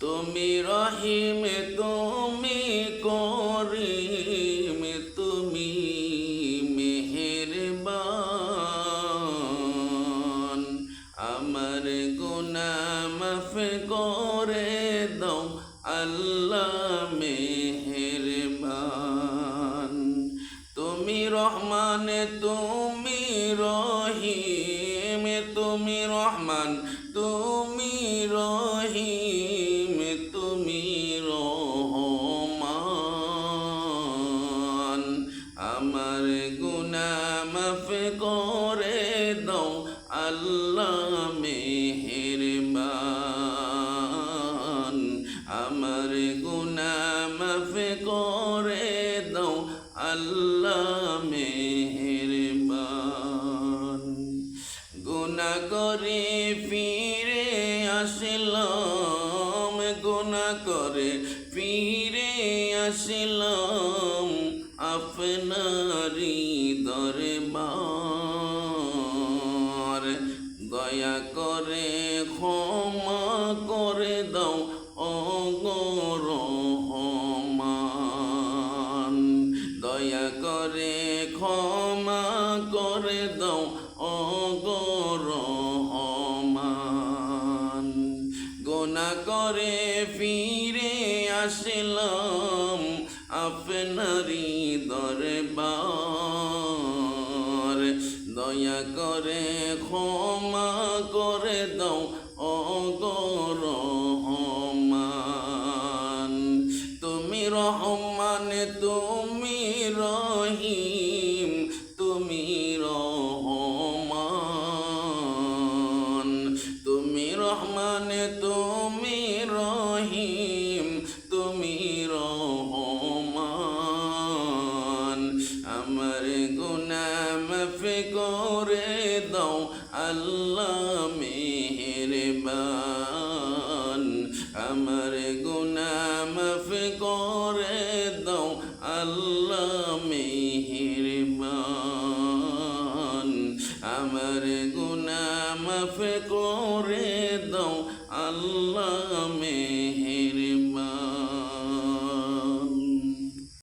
তুমি রহিম, তুমি করিম, তুমি মেহেরবান। আমার গুনা মাফ করে দাও, আল্লাহ মেহেরবান। তুমি রহমান, তুমি রহিম। মাফ করে দাও আল্লাহ মেহেরবান। আমার গুনা মাফ করে দাও আল্লাহ মেহেরবান। গুনা করে ফিরে আসলাম গুনা করে ফিরে আসলাম। আপনারি দরবার দয়া করে ক্ষমা করে দাও অগরহমান দয়া করে ক্ষমা করে দাও অগরহমান গোনা করে ফিরে আসলাম আপনারি দরবার। দয়া করে ক্ষমা করে দাও অগরহমান তুমি রহমান, তুমি রহিম, তুমি রহমান। তুমি রহমান তুমি করে দাও আল্লাহ মেহেরবান। আমার গুনা মাফ করে দাও আল্লাহ মেহেরবান। আমার গুনা মাফ করে দাও আল্লাহ